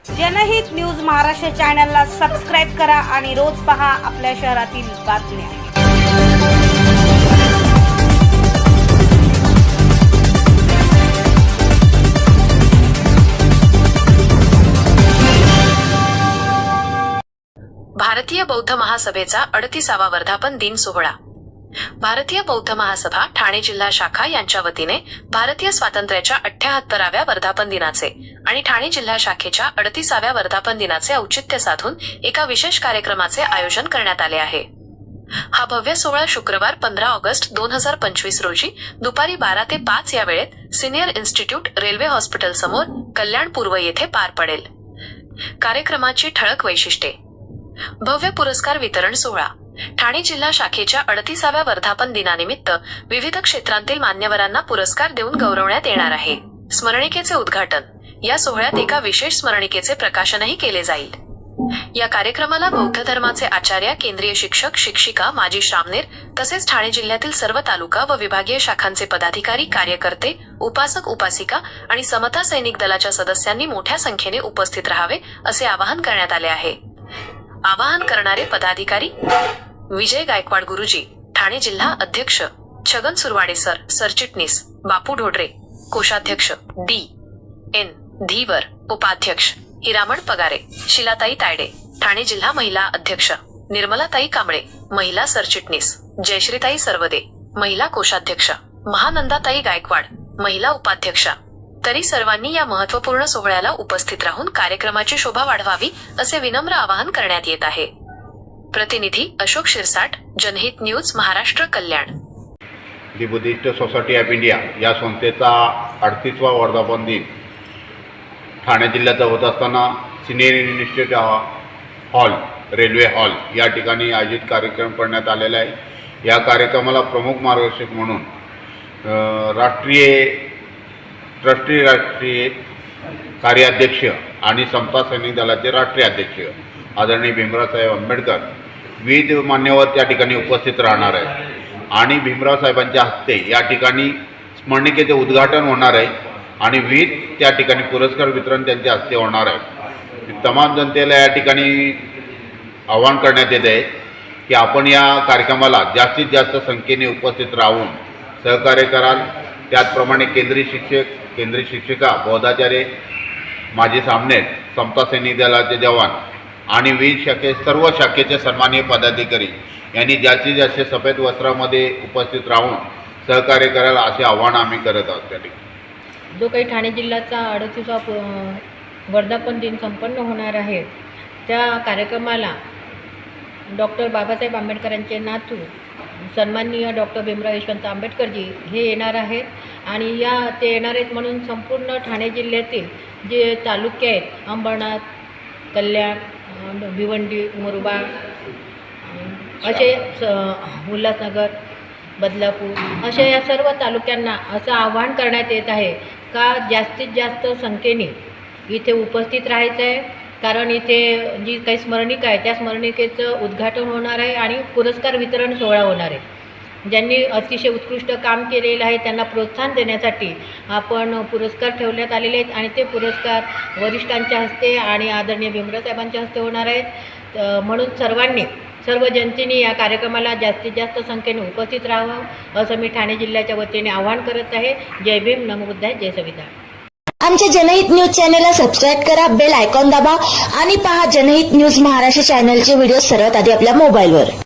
जनहित न्यूज महाराष्ट्र चॅनलला सबस्क्राईब करा आणि रोज पहा आपल्या शहरातील बातम्या. भारतीय बौद्ध महासभेचा अडतीसावा वर्धापन दिन सोहळा. भारतीय बौद्ध महासभा ठाणे जिल्हा शाखा यांच्या वतीने भारतीय स्वातंत्र्याच्या अठ्याहत्तराव्या वर्धापन दिनाचे आणि ठाणे जिल्हा शाखेच्या अडतीसाव्या वर्धापन दिनाचे औचित्य साधून एका विशेष कार्यक्रमाचे आयोजन करण्यात आले आहे. हा भव्य सोहळा शुक्रवार पंधरा ऑगस्ट दोन हजार पंचवीस रोजी दुपारी बारा ते पाच या वेळेत सिनियर इन्स्टिट्यूट रेल्वे हॉस्पिटल समोर कल्याण पूर्व येथे पार पडेल. कार्यक्रमाची ठळक वैशिष्ट्ये. भव्य पुरस्कार वितरण सोहळा. ठाणे जिल्हा शाखेच्या अडतीसाव्या वर्धापन दिनानिमित्त विविध क्षेत्रांतील मान्यवरांना पुरस्कार देऊन गौरवण्यात येणार आहे. स्मरणिकेचे उद्घाटन. या सोहळ्यात एका विशेष स्मरणिकेचे प्रकाशनही केले जाईल. या कार्यक्रमाला बौद्ध धर्माचे आचार्य केंद्रीय शिक्षक शिक्षिका माजी श्रामनेर तसेच ठाणे जिल्ह्यातील सर्व तालुका व विभागीय शाखांचे पदाधिकारी कार्यकर्ते उपासक उपासिका आणि समता सैनिक दलाच्या सदस्यांनी मोठ्या संख्येने उपस्थित राहावे असे आवाहन करण्यात आले आहे. आवाहन करणारे पदाधिकारी विजय गायकवाड गुरुजी ठाणे जिल्हा अध्यक्ष छगन सुरवाडे सर सरचिटणीस बापू ढोडरे कोषाध्यक्ष डी एन. धीवर उपाध्यक्ष हिरामण पगारे शिलाताई तायडे ठाणे जिल्हा महिला अध्यक्ष निर्मलाताई कांबळे महिला सरचिटणीस जयश्रीताई सर्वदे महिला कोषाध्यक्ष महानंदाताई गायकवाड महिला उपाध्यक्षा. तरी सर्वांनी या महत्त्वपूर्ण सोहळ्याला उपस्थित राहून कार्यक्रमाची शोभा वाढवावी असे विनम्र आवाहन करण्यात येत आहे. प्रतिनिधी Ashok Shirsat Janhit news Maharashtra Kalyan. The Buddhist society of India या संस्थेचा अडतीसवा वर्धापन दिन ठाणे जिल्ह्यात होत असताना senior institute hall railway hall या ठिकाणी आयोजित कार्यक्रम करण्यात आलेला आहे. या कार्यक्रमाला प्रमुख मार्गदर्शक म्हणून राष्ट्रीय ट्रस्टी राष्ट्रीय कार्याध्यक्ष आणि समता सैनिक दलाचे राष्ट्रीय अध्यक्ष आदरणीय भीमरावसाहेब आंबेडकर विविध मान्यवर त्या ठिकाणी उपस्थित राहणार आहे आणि भीमराव साहेबांच्या हस्ते या ठिकाणी स्मरणिकेचे उद्घाटन होणार आहे. आणि विविध त्या ठिकाणी पुरस्कार वितरण त्यांच्या हस्ते होणार आहे. तमाम जनतेला या ठिकाणी आवाहन करण्यात येत आहे की आपण या कार्यक्रमाला जास्तीत जास्त संख्येने उपस्थित राहून सहकार्य कराल. त्याचप्रमाणे केंद्रीय शिक्षक केंद्रीय शिक्षिका बौद्धाचार्य माजी सामने समता सैनिक दलाचे जवान आणि वीज शाखे सर्व शाखेचे सन्माननीय पदाधिकारी यांनी जास्तीत जास्त सफेद वस्त्रामध्ये उपस्थित राहून सहकार्य करायला असे आव्हान आम्ही करत आहोत त्या ठिकाणी. जो काही ठाणे जिल्ह्याचा अडतीसवा प- वर्धापन दिन संपन्न होणार आहे त्या कार्यक्रमाला डॉक्टर बाबासाहेब आंबेडकरांचे नातू सन्माननीय डॉक्टर भीमराव यशवंत आंबेडकरजी हे येणार आहेत. आणि या ते येणार आहेत म्हणून संपूर्ण ठाणे जिल्ह्यातील जे तालुके आहेत अंबरनाथ कल्याण भिवंडी मुरबाड असे स उल्हासनगर बदलापूर अशा या सर्व तालुक्यांना असं आवाहन करण्यात येत आहे. का जास्तीत जास्त संख्येने इथे उपस्थित राहायचं आहे कारण इथे जी काही स्मरणिका आहे त्या स्मरणिकेचं उद्घाटन होणार आहे आणि पुरस्कार वितरण सोहळा होणार आहे. ज्यांनी अतिशय उत्कृष्ट काम केलेलं आहे त्यांना प्रोत्साहन देण्यासाठी आपण पुरस्कार ठेवण्यात आलेले आहेत आणि ते पुरस्कार वरिष्ठांच्या हस्ते आणि आदरणीय भीमराव साहेबांच्या हस्ते होणार आहेत. म्हणून सर्वांनी सर्व जनतेने या कार्यक्रमाला जास्तीत जास्त संख्येने उपस्थित राहावं असं मी ठाणे जिल्ह्याच्या वतीने आवाहन करत आहे. जय भीम नमबुद्धाय जय संविधान आमच्या जनहित न्यूज चॅनलला सबस्क्राईब करा बेल आयकॉन दाबा आणि पहा जनहित न्यूज महाराष्ट्र चॅनलचे व्हिडिओ सर्वात आधी आपल्या मोबाईलवर.